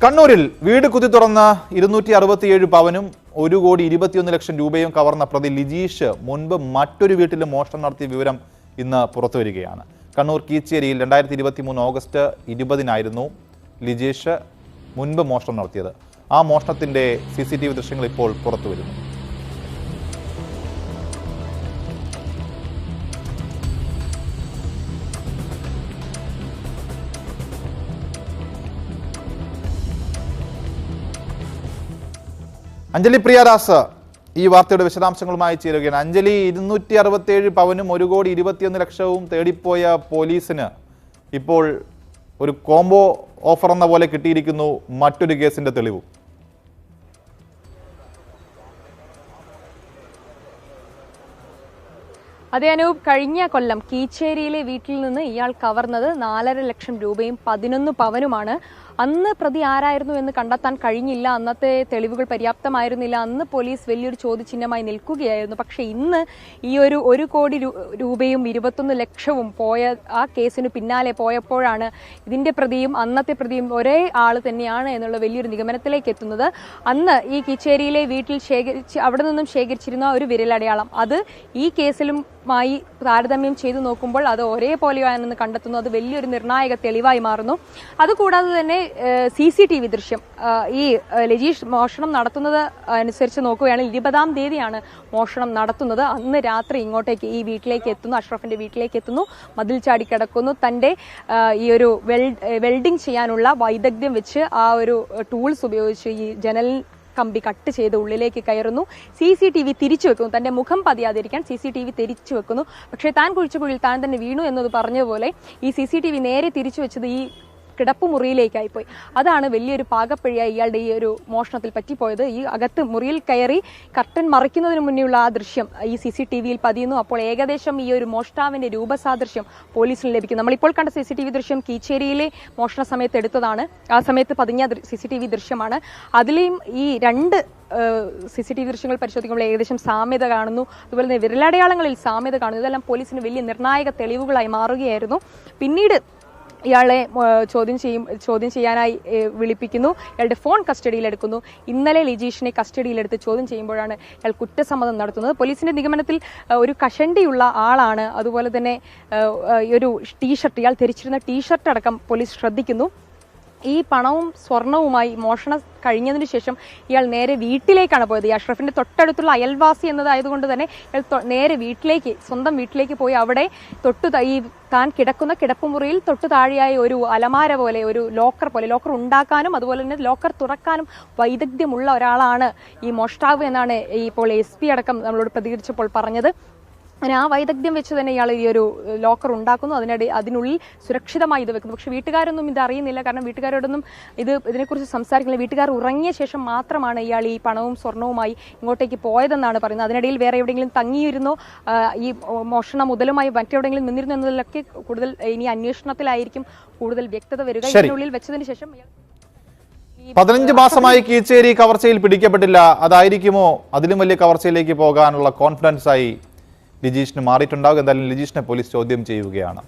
കണ്ണൂരിൽ വീട് കുത്തി തുറന്ന ഇരുന്നൂറ്റി അറുപത്തിയേഴ് പവനും ഒരു കോടി ഇരുപത്തിയൊന്ന് ലക്ഷം രൂപയും കവർന്ന പ്രതി ലിജീഷ് മുൻപ് മറ്റൊരു വീട്ടിൽ മോഷണം നടത്തിയ വിവരം ഇന്ന് പുറത്തുവരികയാണ് കണ്ണൂർ കീച്ചേരിയിൽ രണ്ടായിരത്തി ഇരുപത്തി മൂന്ന് ഓഗസ്റ്റ് ഇരുപതിനായിരുന്നു ലിജീഷ് മുൻപ് മോഷണം നടത്തിയത്. ആ മോഷണത്തിന്റെ സി സി ടി വി ദൃശ്യങ്ങൾ ഇപ്പോൾ പുറത്തു അഞ്ജലി പ്രിയദാസ് ഈ വാർത്തയുടെ വിശദാംശങ്ങളുമായി ചേരുകയാണ്. അഞ്ജലി ഇരുന്നൂറ്റി അറുപത്തിയേഴ് പവനും ഒരു കോടി ഇരുപത്തിയൊന്ന് ലക്ഷവും തേടിപ്പോയ പോലീസിന് ഇപ്പോൾ ഒരു കോംബോ ഓഫർ എന്ന പോലെ കിട്ടിയിരിക്കുന്നു മറ്റൊരു കേസിന്റെ തെളിവ്. അതേ അനൂപ് കഴിഞ്ഞ കൊല്ലം കീച്ചേരിയിലെ വീട്ടിൽ നിന്ന് ഇയാൾ കവർന്നത് നാലര ലക്ഷം രൂപയും പതിനൊന്ന് പവനുമാണ്. അന്ന് പ്രതി ആരായിരുന്നു എന്ന് കണ്ടെത്താൻ കഴിഞ്ഞില്ല. അന്നത്തെ തെളിവുകൾ പര്യാപ്തമായിരുന്നില്ല. അന്ന് പോലീസ് വലിയൊരു ചോദ്യചിഹ്നമായി നിൽക്കുകയായിരുന്നു. പക്ഷേ ഇന്ന് ഈ ഒരു ഒരു കോടി രൂപയും ഇരുപത്തൊന്ന് ലക്ഷവും പോയ ആ കേസിന് പിന്നാലെ പോയപ്പോഴാണ് ഇതിന്റെ പ്രതിയും അന്നത്തെ പ്രതിയും ഒരേ ആൾ തന്നെയാണ് എന്നുള്ള വലിയൊരു നിഗമനത്തിലേക്ക് എത്തുന്നത്. അന്ന് ഈ കിച്ചേരിയിലെ വീട്ടിൽ ശേഖരിച്ച് അവിടെ നിന്നും ശേഖരിച്ചിരുന്ന ഒരു വിരലടയാളം അത് ഈ കേസിലുമായി താരതമ്യം ചെയ്തു നോക്കുമ്പോൾ അത് ഒരേപോലെയാണെന്ന് കണ്ടെത്തുന്നു. അത് വലിയൊരു നിർണായക തെളിവായി മാറുന്നു. അതുകൂടാതെ തന്നെ സി സി ടി വി ദൃശ്യം. ഈ ലജീഷ് മോഷണം നടത്തുന്നത് അനുസരിച്ച് നോക്കുകയാണെങ്കിൽ ഇരുപതാം തീയതിയാണ് മോഷണം നടത്തുന്നത്. അന്ന് രാത്രി ഇങ്ങോട്ടേക്ക് ഈ വീട്ടിലേക്ക് എത്തുന്നു അഷ്റഫിന്റെ വീട്ടിലേക്ക് എത്തുന്നു. മതിൽ ചാടി കിടക്കുന്നു. തന്റെ ഈ ഒരു വെൽ- വെൽഡിംഗ് ചെയ്യാനുള്ള വൈദഗ്ധ്യം വെച്ച് ആ ഒരു ടൂൾസ് ഉപയോഗിച്ച് ഈ ജനൽ കമ്പി കട്ട് ചെയ്ത് ഉള്ളിലേക്ക് കയറുന്നു. സി സി ടി വി തിരിച്ചു വെക്കുന്നു. തന്റെ മുഖം പതിയാതിരിക്കാൻ സി സി ടി വി തിരിച്ചു വെക്കുന്നു. പക്ഷേ താൻ കുഴിച്ച കുഴിയിൽ താൻ തന്നെ വീണു എന്നത് പറഞ്ഞതുപോലെ ഈ സി സി ടി വി നേരെ തിരിച്ചു വെച്ചത് ഈ കിടപ്പുമുറിയിലേക്കായിപ്പോയി. അതാണ് വലിയൊരു പാകപ്പിഴയായി ഇയാളുടെ ഈ ഒരു മോഷണത്തിൽ പറ്റിപ്പോയത്. ഈ അകത്ത് മുറിയിൽ കയറി കർട്ടൻ മറിക്കുന്നതിന് മുന്നേയുള്ള ആ ദൃശ്യം ഈ സി സി ടി വിയിൽ പതിയുന്നു. അപ്പോൾ ഏകദേശം ഈ ഒരു മോഷ്ടാവിന്റെ രൂപസാദൃശ്യം പോലീസിന് ലഭിക്കും. നമ്മളിപ്പോൾ കണ്ട സി സി ടി വി ദൃശ്യം കീച്ചേരിയിലെ മോഷണ സമയത്ത് എടുത്തതാണ്. ആ സമയത്ത് പതിഞ്ഞ സി സി ടി വി ദൃശ്യമാണ്. അതിലെയും ഈ രണ്ട് സി സി ടി വി ദൃശ്യങ്ങൾ പരിശോധിക്കുമ്പോൾ ഏകദേശം സാമ്യത കാണുന്നു. അതുപോലെ തന്നെ വിരലടയാളങ്ങളിൽ സാമ്യത കാണുന്നു. ഇതെല്ലാം പോലീസിന് വലിയ നിർണായക തെളിവുകളായി മാറുകയായിരുന്നു. പിന്നീട് ഇയാളെ ചോദ്യം ചെയ്യും ചോദ്യം ചെയ്യാനായി വിളിപ്പിക്കുന്നു. ഇയാളുടെ ഫോൺ കസ്റ്റഡിയിലെടുക്കുന്നു ഇന്നലെ ലിജീഷിനെ കസ്റ്റഡിയിലെടുത്ത് ചോദ്യം ചെയ്യുമ്പോഴാണ് ഇയാൾ കുറ്റസമ്മതം നടത്തുന്നത്. പോലീസിന്റെ നിഗമനത്തിൽ ഒരു കഷണ്ടിയുള്ള ആളാണ്. അതുപോലെ തന്നെ ഒരു ടീഷർട്ട് ഇയാൾ ധരിച്ചിരുന്ന ടീഷർട്ട് അടക്കം പോലീസ് ശ്രദ്ധിക്കുന്നു. ഈ പണവും സ്വർണവുമായി മോഷണം കഴിഞ്ഞതിന് ശേഷം ഇയാൾ നേരെ വീട്ടിലേക്കാണ് പോയത്. ഈ അഷ്റഫിന്റെ തൊട്ടടുത്തുള്ള അയൽവാസി എന്നതായതുകൊണ്ട് തന്നെ ഇയാൾ നേരെ വീട്ടിലേക്ക് സ്വന്തം വീട്ടിലേക്ക് പോയി അവിടെ തൊട്ടു ഈ താൻ കിടക്കുന്ന കിടപ്പുമുറിയിൽ തൊട്ടു താഴെയായി ഒരു അലമാര പോലെ ഒരു ലോക്കർ പോലെ ലോക്കർ ഉണ്ടാക്കാനും അതുപോലെ തന്നെ ലോക്കർ തുറക്കാനും വൈദഗ്ധ്യമുള്ള ഒരാളാണ് ഈ മോഷ്ടാവ് എന്നാണ് ഇപ്പോൾ എസ് പി അടക്കം നമ്മളോട് പ്രതികരിച്ചപ്പോൾ പറഞ്ഞത്. അങ്ങനെ ആ വൈദഗ്ധ്യം വെച്ച് തന്നെ ഇയാൾ ഈ ഒരു ലോക്കർ ഉണ്ടാക്കുന്നു. അതിനിടെ അതിനുള്ളിൽ സുരക്ഷിതമായി ഇത് വെക്കുന്നു. പക്ഷേ വീട്ടുകാരൊന്നും ഇത് അറിയുന്നില്ല. കാരണം വീട്ടുകാരോടൊന്നും ഇത് ഇതിനെക്കുറിച്ച് സംസാരിക്കുന്നില്ല. വീട്ടുകാർ ഉറങ്ങിയ ശേഷം മാത്രമാണ് ഇയാൾ ഈ പണവും സ്വർണവുമായി ഇങ്ങോട്ടേക്ക് പോയതെന്നാണ് പറയുന്നത്. അതിനിടയിൽ വേറെ എവിടെയെങ്കിലും തങ്ങിയിരുന്നോ? ഈ മോഷണ മുതലുമായി മറ്റെവിടെയെങ്കിലും നിന്നിരുന്നു എന്നതിലൊക്കെ കൂടുതൽ ഇനി അന്വേഷണത്തിലായിരിക്കും കൂടുതൽ വ്യക്തത വരിക. ഇതിനുള്ളിൽ വെച്ചതിന് ശേഷം പതിനഞ്ച് മാസമായി കീച്ചേരി കവർച്ചയിൽ പിടിക്കപ്പെട്ടില്ല. അതായിരിക്കുമോ അതിലും വലിയ കവർച്ചയിലേക്ക് പോകാനുള്ള കോൺഫിഡൻസ് ആയി ലിജീഷിന് മാറിയിട്ടുണ്ടാകും. എന്തായാലും ലിജീഷിനെ പോലീസ് ചോദ്യം ചെയ്യുകയാണ്.